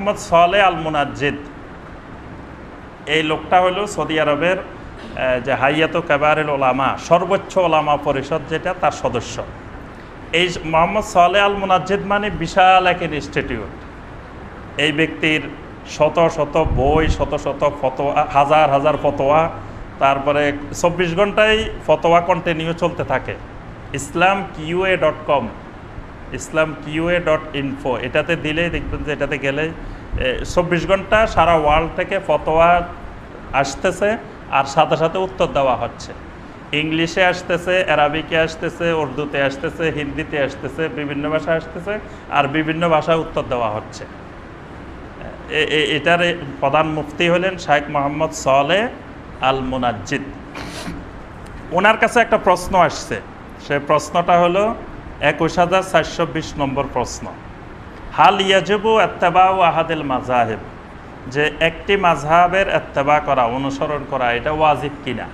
মোহাম্মদ সলে আল মুনাজ্জিদ। এই লোকটা হলো সৌদি আরবের যে হাইয়াত কাবারেল ওলামা সর্বোচ্চ ওলামা পরিষদ যেটা তার সদস্য। এই মোহাম্মদ সলে আল মুনাজ্জিদ মানে বিশাল এক ইনস্টিটিউট। এই ব্যক্তির শত শত বই, শত শত ফতোয়া, হাজার হাজার ফতোয়া, তারপরে চব্বিশ ঘন্টায় ফতোয়া কন্টিনিউ চলতে থাকে। Islam QA dot com. Islam QA dot info এটাতে দিলেই দেখবেন যে এটাতে গেলে চব্বিশ ঘণ্টা সারা ওয়ার্ল্ড থেকে ফতোয়া আসতেছে আর সাথে সাথে উত্তর দেওয়া হচ্ছে। ইংলিশে আসতেছে অ্যারাবিকে আসতেছে, উর্দুতে আসতেছে, হিন্দিতে আসতেছে, বিভিন্ন ভাষা আসতেছে আর বিভিন্ন ভাষায় উত্তর দেওয়া হচ্ছে। এটার প্রধান মুফতি হলেন শাহেখ মোহাম্মদ সলে আল মুনাজ্জিদ ওনার কাছে একটা প্রশ্ন আসছে। সে প্রশ্নটা হলো একুশ হাজার চারশো বিশ নম্বর প্রশ্ন। হাল ইয়াজবু এত্তেবা ও আহাদিল মাজাহেব যে একটি মাঝহাবের এত্তেবা করা, অনুসরণ করা, এটা ওয়াজিব কিনা?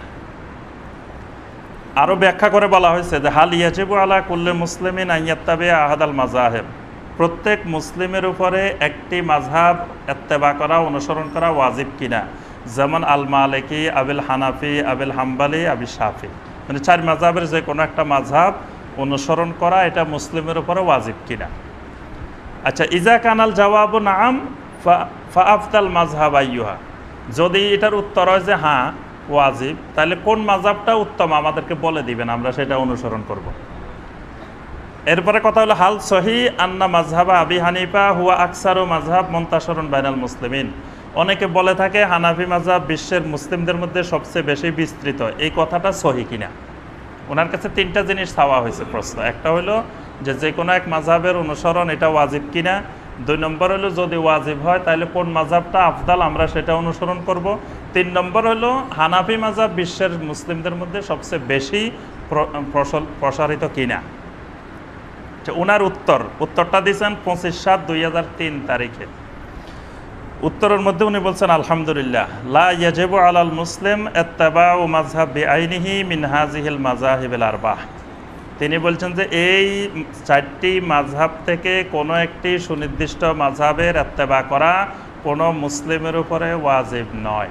আরও ব্যাখ্যা করে বলা হয়েছে যে হাল ইয়াজিবু আলা কুল্লে মুসলিমিন আইয়াত্তাবে আহাদাল মাজাহেব প্রত্যেক মুসলিমের উপরে একটি মাঝহাব এত্তেবা করা, অনুসরণ করা ওয়াজিব কিনা? যেমন আল মালিকি, আবিল হানাফি, আবিল হাম্বালি, আবিল শাফি। মানে চার মাঝহাবের যে কোনো একটা মাঝহাব অনুসরণ করা, এটা মুসলিমের উপরে ওয়াজিব কিনা? আচ্ছা ইজা কানাল জবাব নাম ফা আফতাল মাঝহাব আইয়ুহা। যদি এটার উত্তর হয় যে হ্যাঁ ওয়াজিব, তাহলে কোন মাঝহাবটা উত্তম? আমাদেরকে বলে দিবেন, আমরা সেটা অনুসরণ করব। এরপরে কথা হলো, হাল সহি আন্না মাঝহাবা আবি হানিফা হুয়া আকসার আকসারু মাঝহাব মন্তাসরণ বাইনাল মুসলিমিন। অনেকে বলে থাকে, হানাফি মাঝহাব বিশ্বের মুসলিমদের মধ্যে সবচেয়ে বেশি বিস্তৃত। এই কথাটা সহি কিনা? ওনার কাছে তিনটা জিনিস চাওয়া হয়েছে প্রশ্ন। একটা হলো যে যে কোনো এক মাঝহাবের অনুসরণ এটা ওয়াজিব কিনা। দুই নম্বর হলো যদি ওয়াজিব হয় তাহলে কোন মাঝহাবটা আফদাল আমরা সেটা অনুসরণ করব। তিন নম্বর হলো হানাফি মাঝহাব বিশ্বের মুসলিমদের মধ্যে সবচেয়ে বেশি প্রসারিত কিনা। ওনার উত্তর, উত্তরটা দিয়েছেন পঁচিশ সাত দুই তারিখে। উত্তরের মধ্যে উনি বলছেন, আলহামদুলিল্লাহ, লা ইয়াজেব আলাল মুসলিম এত্তাবা ও মাজহাব বেআইনিহি মিনহাজিহিল মাজাহিবিল আরবাহ। তিনি বলছেন যে, এই চারটি মাঝহাব থেকে কোনো একটি সুনির্দিষ্ট মাঝহাবের এত্তেবা করা কোনো মুসলিমের উপরে ওয়াজিব নয়।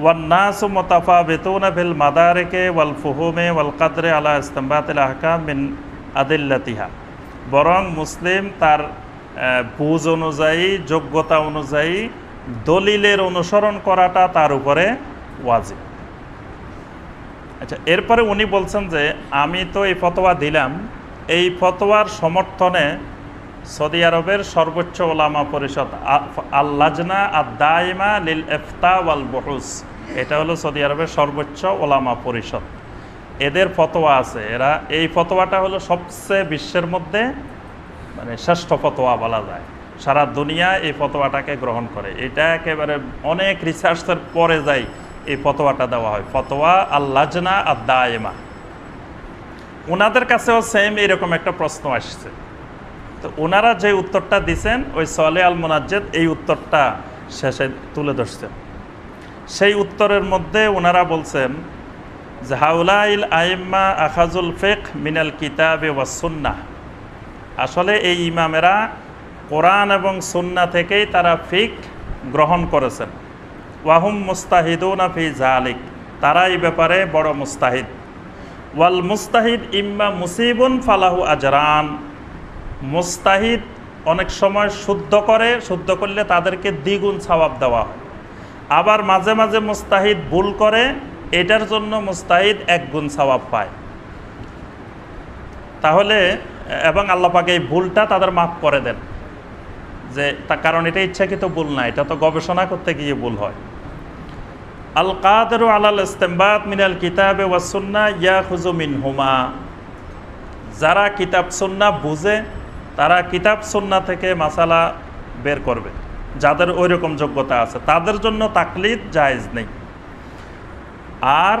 ওয়ান্নাসু মোতাফা বেতুন ফিল মাদারেকে ওয়াল ফুহুমে ওয়াল কাদরে আলা ইস্তম্বাতিল আহকাম মিন আদিল্লাতিহা। বরং মুসলিম তার বুঝ অনুযায়ী, যোগ্যতা অনুযায়ী, দলিলের অনুসরণ করাটা তার উপরে ওয়াজিব। আচ্ছা এরপরে উনি বলছেন যে, আমি তো এই ফতোয়া দিলাম। এই ফতোয়ার সমর্থনে সৌদি আরবের সর্বোচ্চ ওলামা পরিষদ আল্লাজনা আদাইমা লিল এফতা ওয়াল বহুস। এটা হলো সৌদি আরবের সর্বোচ্চ ওলামা পরিষদ। এদের ফতোয়া আছে। এরা, এই ফতোয়াটা হলো সবচেয়ে বিশ্বের মধ্যে মানে শ্রেষ্ঠ ফতোয়া বলা যায়। সারা দুনিয়া এই ফতোয়াটাকে গ্রহণ করে। এটা একেবারে অনেক রিসার্চের পরে যাই এই ফতোয়াটা দেওয়া হয়। ফতোয়া আল্লাজনা আদায়েমা ওনাদের কাছেও সেম এরকম একটা প্রশ্ন আসছে। তো ওনারা যে উত্তরটা দিছেন, ওই সলে আল মোনাজ্জেদ এই উত্তরটা শেষে তুলে ধরছেন সেই উত্তরের মধ্যে ওনারা বলছেন যে, হাউলাইল আইম্মা আখাজুল ফেক মিনাল কিতাবে ওয়াসুন্না আসলে এই ইমামেরা কোরআন এবং সুন্না থেকেই তারা ফিক গ্রহণ করেছেন। ওয়াহুম মুস্তাহিদুনা ফি জালিক তারা এই ব্যাপারে বড় মুস্তাহিদ। ওয়াল মুস্তাহিদ ইম্মা মুসিবুন ফালাহু আজরান, মুস্তাহিদ অনেক সময় শুদ্ধ করে, শুদ্ধ করলে তাদেরকে দ্বিগুণ সওয়াব দেওয়া হয়। আবার মাঝে মাঝে মুস্তাহিদ ভুল করে, এটার জন্য মুস্তাহিদ এক গুণ পায়। তাহলে এবং আল্লাহ পাকে এই ভুলটা তাদের মাফ করে দেন। যে তার কারণ এটা ইচ্ছাকৃত ভুল না, এটা তো গবেষণা করতে গিয়ে ভুল হয়। আল কাদের আলাল ইস্তেমবাদ মিনাল কিতাবে ওয়াসুন্না ইয়া মিন হুমা যারা কিতাব সুন্না বুঝে, তারা কিতাব সুন্না থেকে মাসালা বের করবে। যাদের ওই রকম যোগ্যতা আছে, তাদের জন্য তাকলিদ জায়েজ নেই। আর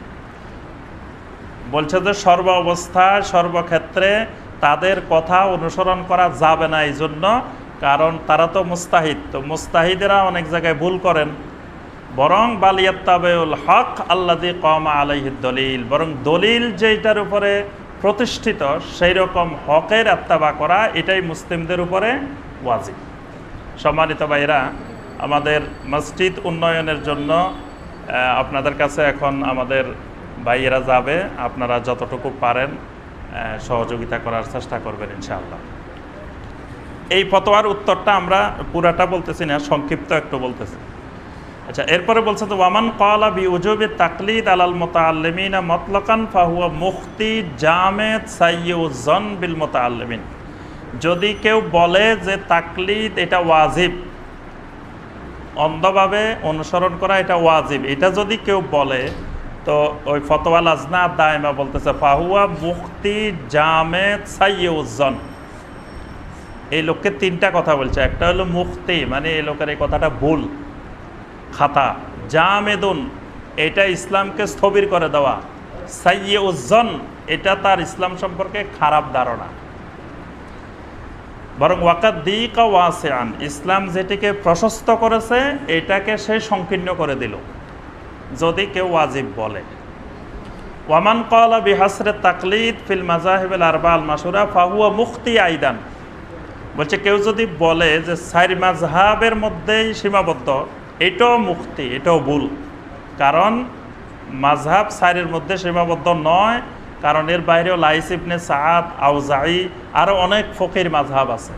বলছে যে সর্ব অবস্থায় সর্বক্ষেত্রে তাদের কথা অনুসরণ করা যাবে না এই জন্য, কারণ তারা তো মুস্তাহিদ। তো মুস্তাহিদেরা অনেক জায়গায় ভুল করেন। বরং বালিয়াত্তাবেউল হক আল্লাদি কমা আলাইহিদ দলিল, বরং দলিল যেটার উপরে প্রতিষ্ঠিত সেই রকম হকের আত্মাবা করা, এটাই মুসলিমদের উপরে ওয়াজিব। সম্মানিত ভাইরা আমাদের মসজিদ উন্নয়নের জন্য আপনাদের কাছে এখন আমাদের ভাইয়েরা যাবে, আপনারা যতটুকু পারেন সহযোগিতা করার চেষ্টা করবেন, ইনশাআল্লাহ। এই ফতোয়ার উত্তরটা আমরা পুরাটা বলতেছি না, সংক্ষিপ্ত একটু বলতেছি। আচ্ছা এরপরে বলছে তো ওয়ামান কলা বি উজুবি তাকলিদ আলাল মোতাল্লিমিনা মতলকান ফাহুয়া মুফতি জামেদ সাইয়ুজন বিল মোতাল্লিমিন যদি কেউ বলে যে তাকলিদ এটা ওয়াজিব, অন্ধভাবে অনুসরণ করা এটা ওয়াজিব, এটা যদি কেউ বলে তো ওই ফতোয়া লাজনা দায়মা বলতেছে, ফাহুয়া মুফতি জামেদ সাইয়ুজন এই লোককে তিনটা কথা বলছে, একটা হলো মুক্তি মানে এই লোকের এই কথাটা ভুল, খাতা। জামেদুন, এটা ইসলামকে স্থবির করে দেওয়া। সাইয়ে উজ্জন এটা তার ইসলাম সম্পর্কে খারাপ ধারণা। বরং ওয়াকাত দিকা ওয়াসেআন, ইসলাম যেটিকে প্রশস্ত করেছে, এটাকে সে সংকীর্ণ করে দিল। যদি কেউ ওয়াজিব বলে। ওয়ামান কলা বিহাসরে তাকলিদ ফিল মাজাহিবুল আরবা আল মাসুরা ফাহুয়া মুক্তি আইদান। বলছে, কেউ যদি বলে যে সাইর মাজহাবের মধ্যেই সীমাবদ্ধ, এটাও মুক্তি এটাও ভুল। কারণ মাঝহাব সাইরের মধ্যে সীমাবদ্ধ নয়, কারণ এর বাইরেও লাইস ইবনে সাদ আউজাই আরও অনেক ফকির মাঝহাব আছে।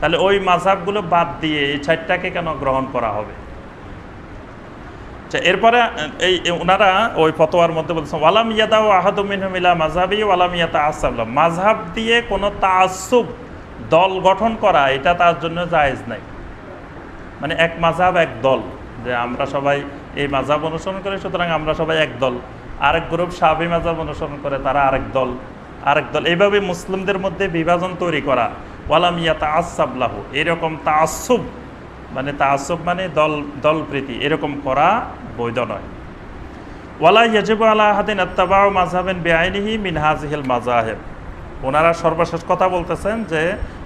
তাহলে ওই মাঝহাবগুলো বাদ দিয়ে এই চারটাকে কেন গ্রহণ করা হবে? আচ্ছা এরপরে এই ওনারা ওই ফতোয়ার মধ্যে বলছেন ওয়ালাম ইয়াদা ও আহাদুমিন মিলা মাঝহাবি ওয়ালাম ইয়াতা আসাবলা মাঝহাব দিয়ে কোনো তাসুব দল গঠন করা, এটা তার জন্য জায়েজ নাই। মানে এক মাঝহাব এক দল, যে আমরা সবাই এই মাঝহাব অনুসরণ করি, সুতরাং আমরা সবাই এক দল। আরেক গ্রুপ সাহাবি মাঝহাব অনুসরণ করে, তারা আরেক দল আরেক দল। এইভাবে মুসলিমদের মধ্যে বিভাজন তৈরি করা, ওয়ালাম ইয়াতা আসাবলাহু এরকম তাসুব মানে তাসব মানে দল, দলপ্রীতি, এরকম করা বৈধ নয়। ওয়ালা ইয়াজিবু আলা হাদিন আত্তাবা মাযহাবেন বেআইনিহি মিন হাযিহিল মাযাহিব। ওনারা সর্বশেষ কথা বলতেছেন যে,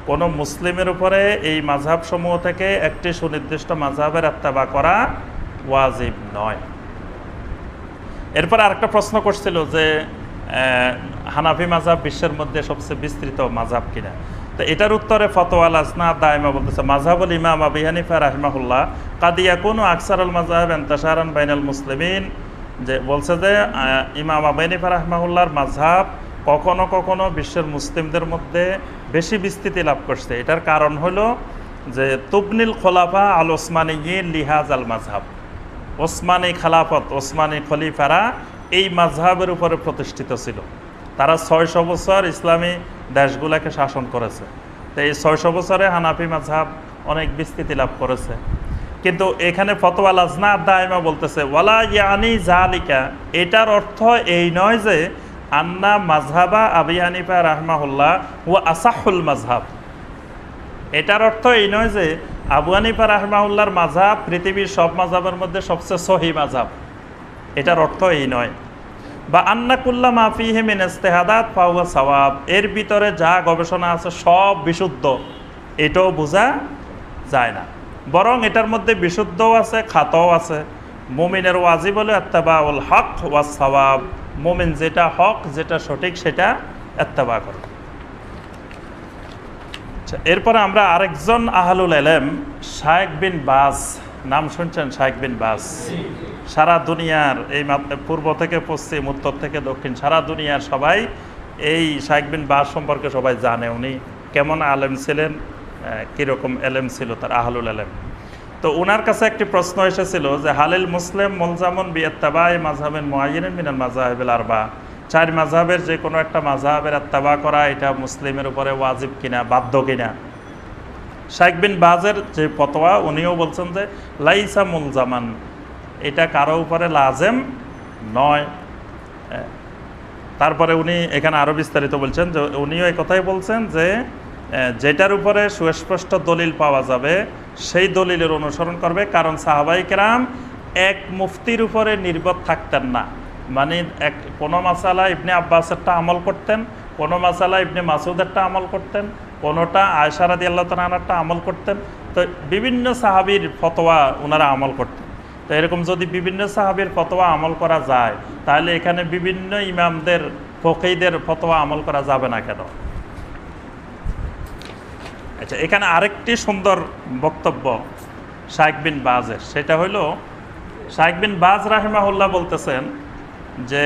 কোনো মুসলিমের উপরে এই মাঝহাব সমূহ থেকে একটি সুনির্দিষ্ট মাঝহাবের আত্তাবা করা ওয়াজিব নয়। এরপর আরেকটা প্রশ্ন করছিল যে হানাফি মাঝহাব বিশ্বের মধ্যে সবচেয়ে বিস্তৃত মাঝহাব কিনা? তো এটার উত্তরে ফতোয়াল আসনা দায়মা বলতেছে মাঝহাবুল ইমাম আবি হানিফা রাহিমাহুল্লাহ, কাদিয়া কোন আকসারুল মাঝহাব এন্তাসারান বাইনাল মুসলিমিন, যে বলছে যে ইমাম আবি হানিফা রাহিমাহুল্লাহর মাঝহাব কখনো কখনো বিশ্বের মুসলিমদের মধ্যে বেশি বিস্তৃতি লাভ করছে। এটার কারণ হলো যে, তুবনিল খোলাফা আল ওসমানী লিহাজ আল মাঝহাব ওসমানী খালাফত, ওসমানী খলিফারা এই মাঝহাবের উপরে প্রতিষ্ঠিত ছিল। তারা ছয়শো বছর ইসলামী দেশগুলোকে শাসন করেছে। তো এই ছয়শো বছরে হানাফি মাঝহাব অনেক বিস্তৃতি লাভ করেছে। কিন্তু এখানে ফতোয়া লাজনা দায়মা বলতেছে, ওয়ালা ইয়ানি জালিকা এটার অর্থ এই নয় যে, আন্না মাঝহাবা আবি হানিফা রাহমাহুল্লাহ ও আসাহুল মাঝহাব এটার অর্থ এই নয় যে, আবু হানিফা রাহমাউল্লাহর মাঝাব পৃথিবীর সব মাঝাবের মধ্যে সবচেয়ে সহি মাঝাব এটার অর্থ এই নয়। বা আন্নাকুল্লা মাফি হেমিন ইস্তেহাদাত পাওয়া সওয়াব, এর ভিতরে যা গবেষণা আছে সব বিশুদ্ধ। এটাও বোঝা যায় না। বরং এটার মধ্যে বিশুদ্ধও আছে, খাতও আছে। মুমিনের ওয়াজিব হলো এত্তাবা উল হক ওয়া সওয়াব। মুমিন যেটা হক, যেটা সঠিক, সেটা এত্তাবা করে। আচ্ছা এরপরে আমরা আরেকজন আহলুল এলেম, শায়েক বিন বাস নাম শুনছেন শায়েক বিন বাস। সারা দুনিয়ার এই পূর্ব থেকে পশ্চিম, উত্তর থেকে দক্ষিণ, সারা দুনিয়ার সবাই এই শায়েক বিন বাস সম্পর্কে সবাই জানে উনি কেমন আলেম ছিলেন কীরকম এলেম ছিল তার, আহলুল আলেম। তো ওনার কাছে একটি প্রশ্ন এসেছিল যে, হালিল মুসলিম মুলজামন বিয়াত্তাবাই মাঝহাবেন মোয়াইন মিনাল মাজাহেবেল আরবা। চার মাঝহাবের যে কোনো একটা মাঝহাবের আত্তাবা করা এটা মুসলিমের উপরে ওয়াজিব কিনা, বাধ্য কিনা? শাইখ বিন বাজের যে ফতোয়া, উনিও বলছেন যে, লাইসা মুলজামান এটা কারও উপরে লাজেম নয়। তারপরে উনি এখানে আরও বিস্তারিত বলছেন যে, উনিও কথাই বলছেন যে যেটার উপরে সুস্পষ্ট দলিল পাওয়া যাবে, সেই দলিলের অনুসরণ করবে, কারণ সাহাবাই কেরাম এক মুফতির উপরে নির্ভর থাকতেন না। মানে এক, কোনো মাসালা ইবনে আব্বাসেরটা আমল করতেন, কোনো মাসালা ইবনে মাসুদেরটা আমল করতেন কোনোটা আয়সারাদি আল্লাহ তালাহারটা আমল করতেন। তো বিভিন্ন সাহাবির ফতোয়া ওনারা আমল করতেন। তো এরকম যদি বিভিন্ন সাহাবির ফতোয়া আমল করা যায়, তাহলে এখানে বিভিন্ন ইমামদের ফকিদের ফতোয়া আমল করা যাবে না কেন? আচ্ছা এখানে আরেকটি সুন্দর বক্তব্য শাইক বিন বাজের। সেটা হলো শাইক বিন বাজ রাহেমাহুল্লাহ বলতেছেন যে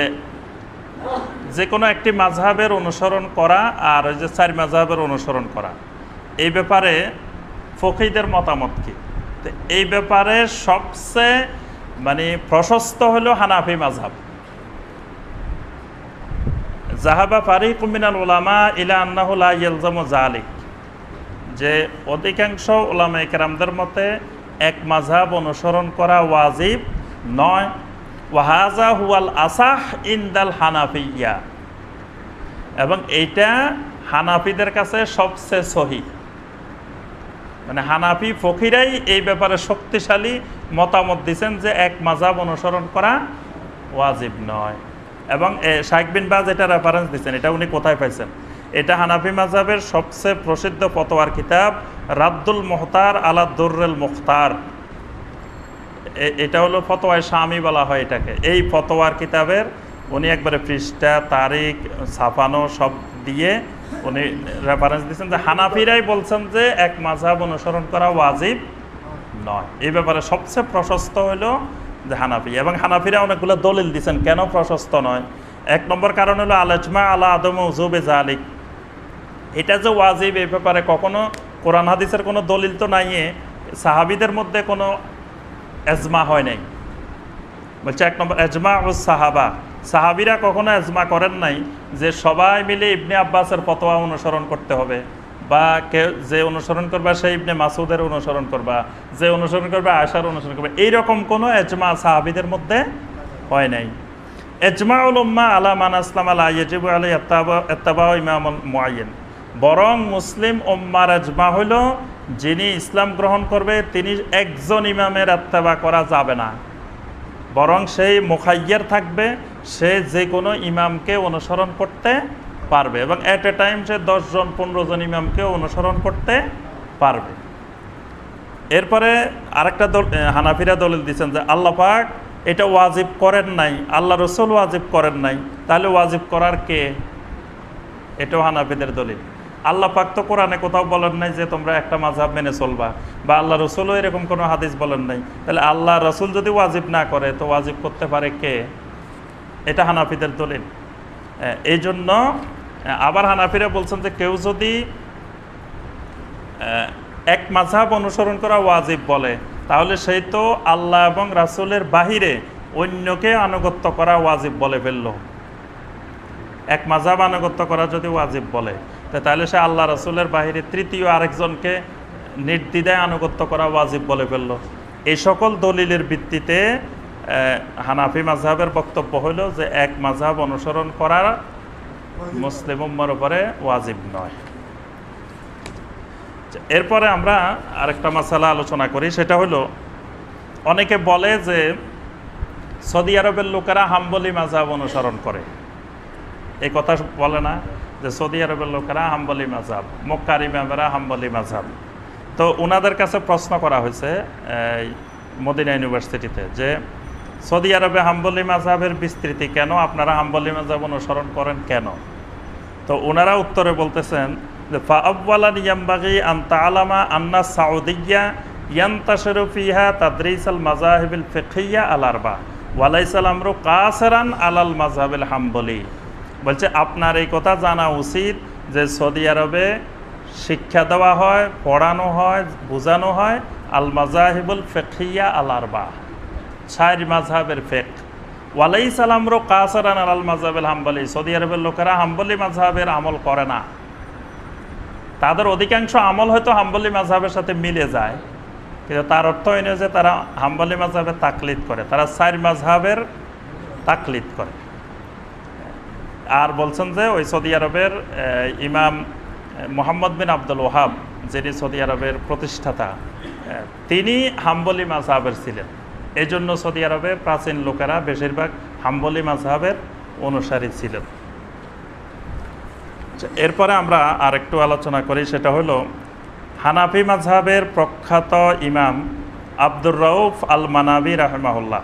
যে কোনো একটি মাঝহাবের অনুসরণ করা আর ওই যে চার মাঝহাবের অনুসরণ করা। এই ব্যাপারে ফকিদের মতামত কি? তো এই ব্যাপারে সবচেয়ে মানে প্রশস্ত হলো হানাফি মাঝহাব। জাহাবা ফারিক মিনাল ওলামা ইলা আন্নাহুল্লাহ ইয়েলজাম জালিক যে অধিকাংশ ওলামা একরামদের মতে এক মাঝহাব অনুসরণ করা ওয়াজিব নয় ওয়াহাজা হুয়াল আসাহ ইনদাল হানাফিয়া। এবং এইটা হানাফিদের কাছে সবচেয়ে সহি। মানে হানাফি ফকিরাই এই ব্যাপারে শক্তিশালী মতামত দিচ্ছেন যে এক মাজাব অনুসরণ করা ওয়াজিব নয়। এবং শাইক বিন বাজ এটা রেফারেন্স দিচ্ছেন এটা উনি কোথায় পাইছেন? এটা হানাফি মাজাবের সবচেয়ে প্রসিদ্ধ ফতোয়ার কিতাব রাদ্দুল মোহতার আলা দুর্রেল মুখতার। এটা হলো ফতোয়ায় স্বামী বলা হয় এটাকে। এই ফতোয়ার কিতাবের উনি একবারে পৃষ্ঠা, তারিখ, ছাপানো সব দিয়ে উনি রেফারেন্স দিচ্ছেন যে হানাফিরাই বলছেন যে এক মাঝহাব অনুসরণ করা ওয়াজিব নয়। এই ব্যাপারে সবচেয়ে প্রশস্ত হলো যে হানাফি। এবং হানাফিরা অনেকগুলো দলিল দিচ্ছেন কেন প্রশস্ত নয়? এক নম্বর কারণ হলো আলোচমা আলা আদম উজুবে জালিক এটা যে ওয়াজিব, এই ব্যাপারে কখনো কোরআন হাদিসের কোনো দলিল তো নাই সাহাবিদের মধ্যে কোনো এজমা হয় নাই। বলছে এক নম্বর, এজমা ও সাহাবা। সাহাবিরা কখনো এজমা করেন নাই যে সবাই মিলে ইবনে আব্বাসের ফতোয়া অনুসরণ করতে হবে বা কেউ যে অনুসরণ করবা সেই ইবনে মাসুদের অনুসরণ করবা, যে অনুসরণ করবে আয়সার অনুসরণ করবে। এইরকম কোনো এজমা সাহাবিদের মধ্যে হয় নাই। এজমা উল উম্মা আলা মান আসলাম আলা ইয়েজিব আলাই এত্তাবা ইমাম মুআইয়েন। বরং মুসলিম উম্মার এজমা হইল, যিনি ইসলাম গ্রহণ করবে, তিনি একজন ইমামের এত্তাবা করা যাবে না। বরং সেই মুখাইয়ের থাকবে, সে যে কোনো ইমামকে অনুসরণ করতে পারবে এবং অ্যাট এ টাইম সে দশজন পনেরো জন ইমামকে অনুসরণ করতে পারবে। এরপরে আরেকটা দল হানাফিরা দলিল দিচ্ছেন যে, আল্লাহ পাক এটা ওয়াজিব করেন নাই, আল্লাহ রসুল ওয়াজিব করেন নাই, তাহলে ওয়াজিব করার কে? এটাও হানাফিদের দলিল। আল্লাহ পাক তো কোরআনে কোথাও বলেন নাই যে তোমরা একটা মাঝহাব মেনে চলবা, বা আল্লাহ রসুলও এরকম কোনো হাদিস বলেন নাই। তাহলে আল্লাহ রসুল যদি ওয়াজিব না করে, তো ওয়াজিব করতে পারে কে? এটা হানাফিদের দলিল। এই জন্য আবার হানাফিরা বলছেন যে কেউ যদি এক মাঝহাব অনুসরণ করা ওয়াজিব বলে, তাহলে সেই তো আল্লাহ এবং রাসুলের বাহিরে অন্যকে আনুগত্য করা ওয়াজিব বলে ফেলল। এক মাঝাব আনুগত্য করা যদি ওয়াজিব বলে তাহলে সে আল্লাহ রসুলের বাহিরে তৃতীয় আরেকজনকে নির্দ্বিধায় আনুগত্য করা ওয়াজিব বলে ফেলল। এই সকল দলিলের ভিত্তিতে হানাফি মাঝহাবের বক্তব্য হইল যে এক মাঝহাব অনুসরণ করার মুসলিম উম্মার উপরে ওয়াজিব নয়। আচ্ছা, এরপরে আমরা আরেকটা মশালা আলোচনা করি সেটা হলো অনেকে বলে যে সৌদি আরবের লোকেরা হাম্বলি মাঝহাব অনুসরণ করে। এই কথা বলে না। যে সৌদি আরবের লোকেরা হাম্বলি মাঝহাব মক্কার ইমামেরা হাম্বলি মাঝহাব তো ওনাদের কাছে প্রশ্ন করা হয়েছে মদিনা ইউনিভার্সিটিতে, যে সৌদি আরবে হাম্বলি মাঝহাবের বিস্তৃতি কেন? আপনারা হাম্বলি মাঝহাব অনুসরণ করেন কেন? তো ওনারা উত্তরে বলতেছেন যে ফাআওয়ালান ইয়ামবাগি আন্তা আলামা আন্না সাউদিয়্যা ইয়ান্তাশিরু ফিহা তাদরিস আল মাযাহিবিল ফিকহিয়্যা আল আরবা ওয়ালাইসাল আমরু কাসরান আলাল মাযহাবিল হাম্বলি। বলছে, আপনার এই কথা জানা উচিত যে সৌদি আরবে শিক্ষা দেওয়া হয়, পড়ানো হয়, বোঝানো হয় আল মাজাহিবুল ফেকিয়া আল আরবা চার মাঝহাবের ফেক ওয়ালাই সালামরো কাসারান আল মাঝহাবেল হাম্বলি, সৌদি আরবের লোকেরা হাম্বলি মাঝহাবের আমল করে না। তাদের অধিকাংশ আমল হয়তো হাম্বলি মাঝহাবের সাথে মিলে যায়, কিন্তু তার অর্থ এই নয় যে তারা হাম্বলি মাঝহাবের তাকলিদ করে, তারা চার মাঝহাবের তাকলিদ করে। আর বলছেন যে ওই সৌদি আরবের ইমাম মোহাম্মদ বিন আব্দুল ওহাব যিনি সৌদি আরবের প্রতিষ্ঠাতা তিনি হাম্বলি মাঝহাবের ছিলেন। এই জন্য সৌদি আরবে প্রাচীন লোকেরা বেশিরভাগ হাম্বলি মাঝহাবের অনুসারী ছিলেন। আচ্ছা, এরপরে আমরা আরেকটু আলোচনা করি সেটা হলো হানাফি মাঝহাবের প্রখ্যাত ইমাম আব্দুর রউফ আল মানাবি রাহমাহুল্লাহ।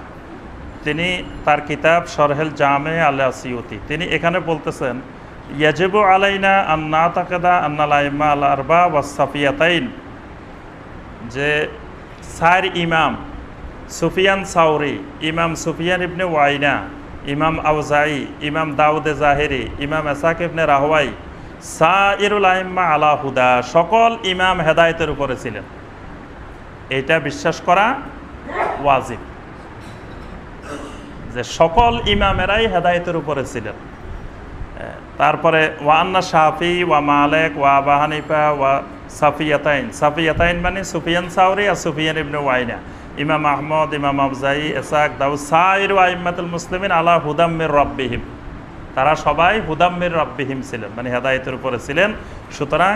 তিনি তার কিতাব সরহেল জামে আল্লাহ সিউতি তিনি এখানে বলতেছেন, ইয়াজিবু আলাইনা আন্না তাকেদা আন্নালাইমা আল আরবা ওয়াসাফিয়াতাইন যে সার ইমাম সুফিয়ান সাউরি, ইমাম সুফিয়ান ইবনে ওয়াইনা, ইমাম আউজাই ইমাম দাউদে জাহেরি, ইমাম এসাক ইবনে রাহওয়াই, সাইরুল আইম্মা আলা হুদা, সকল ইমাম হেদায়েতের উপরে ছিলেন। এটা বিশ্বাস করা ওয়াজিব। যে সকল ইমামেরাই হেদায়েতের উপরে ছিলেন। তারপরে ওয়ান্না শাফি, ওয়া মালেক, ওয়া আবা হানিফা, ওয়া সাফিয়াতাইন। সাফিয়াতাইন মানে সুফিয়ান সাউরি আর সুফিয়ান ইবনে ওয়াইনা। ইমাম আহমদ, ইমাম আফজাই এসাক দাউ সাইর ওয়াইমাতুল মুসলিমিন আলা হুদাম্মির রব্বিহিম। তারা সবাই হুদাম্মির রব্বিহিম ছিলেন মানে হেদায়তের উপরে ছিলেন। সুতরাং